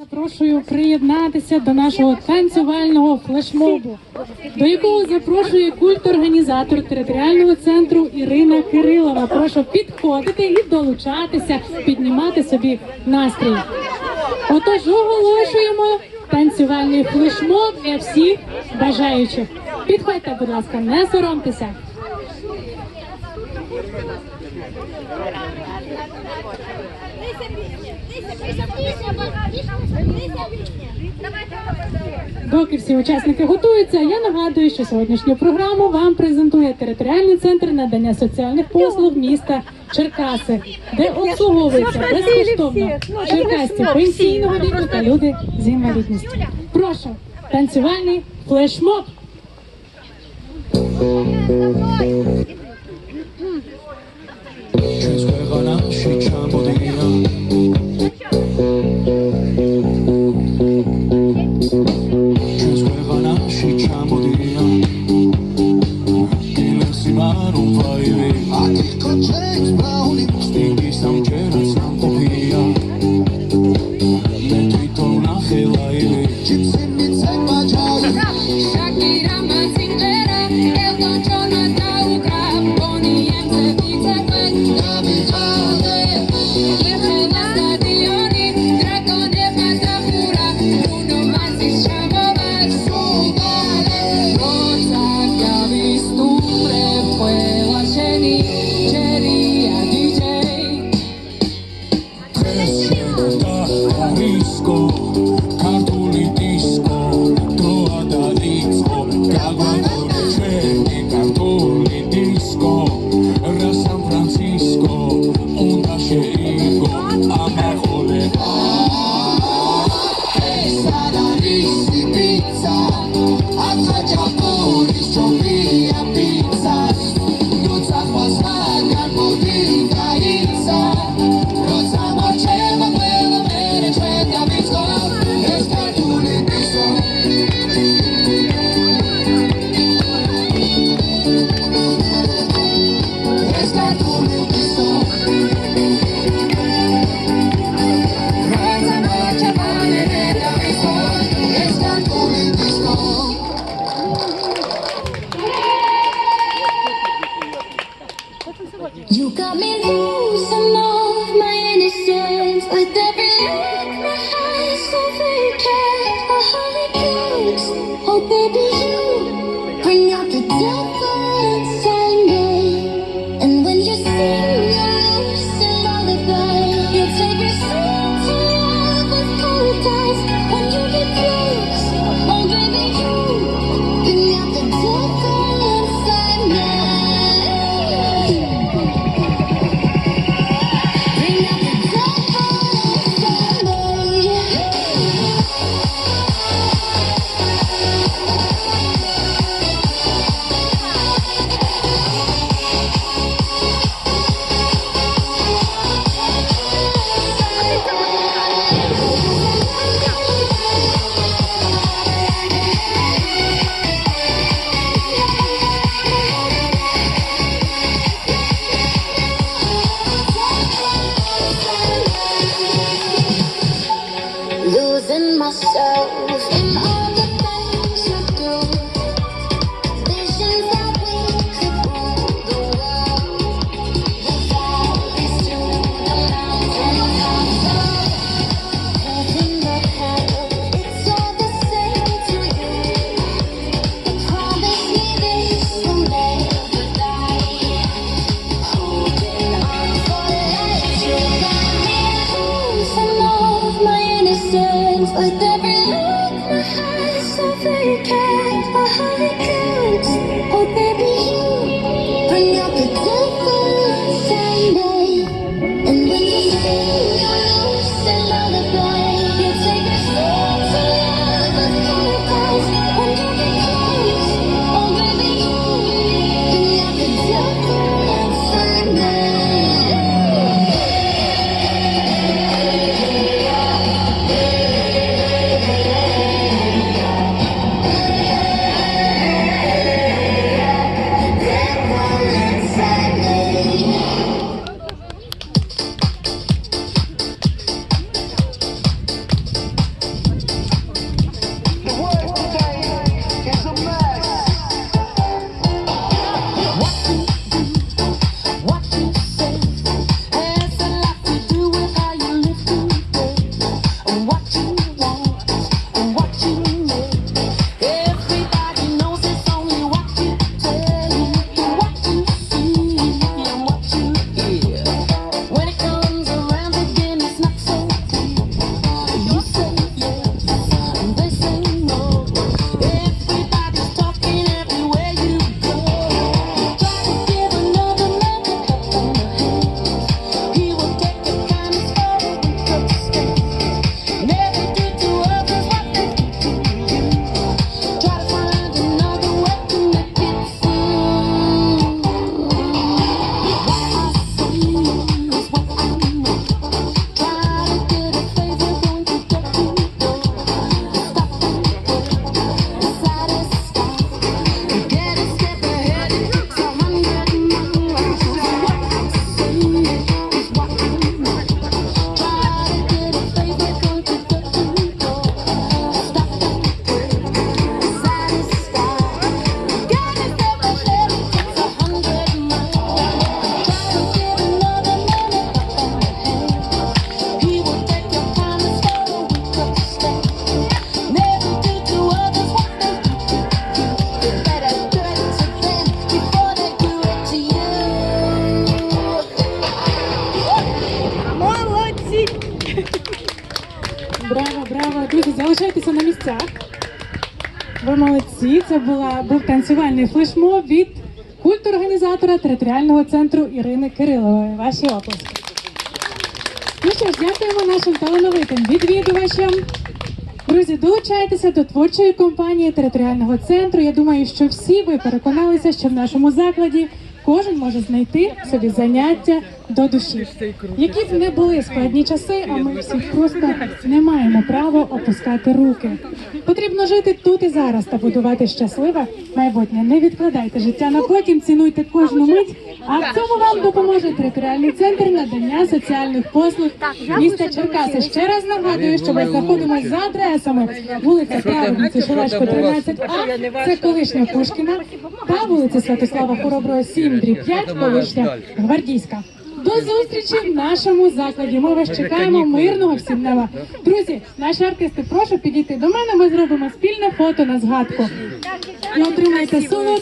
Запрошую приєднатися до нашого танцювального флешмобу, до якого запрошує культорганізатор територіального центру Ірина Кирилова. Прошу підходити і долучатися, піднімати собі настрій. Отож, оголошуємо танцювальний флешмоб для всіх бажаючих. Підходьте, будь ласка, не соромтеся. Доки всі учасники готуються, я нагадую, що сьогоднішню програму вам презентує територіальний центр надання соціальних послуг міста Черкаси, де обслуговується безкоштовно черкасці пенсійного віку та люди з інвалідністю. Прошу танцювальний флешмоб. Чи зберегла наші чамбуди? with every with every move. Залишайтеся на місцях. Ви молодці. Це була був танцювальний флешмоб від культорганізатора територіального центру Ірини Кирилової. Ваші оплески. Ну що ж, дякуємо нашим талановитим відвідувачам. Друзі, долучайтеся до творчої компанії територіального центру. Я думаю, що всі ви переконалися, що в нашому закладі кожен може знайти собі заняття до душі. Які б не були складні часи, а ми всі просто не маємо права опускати руки. Потрібно жити тут і зараз та будувати щасливе майбутнє. Не відкладайте життя на потім, цінуйте кожну мить. А в цьому вам допоможе територіальний центр надання соціальних послуг міста Черкаси. Ще раз нагадую, що ми знаходимося за адресами вулиця Праведниці Шелешко 13А, це колишня Пушкіна, та вулиця Святослава Хороброго 7 дріб 5, колишня Гвардійська. До зустрічі в нашому закладі. Ми вас чекаємо. Мирного всім неба. Друзі, наші артисти, прошу підійти до мене. Ми зробимо спільне фото на згадку. І отримайте солодкі.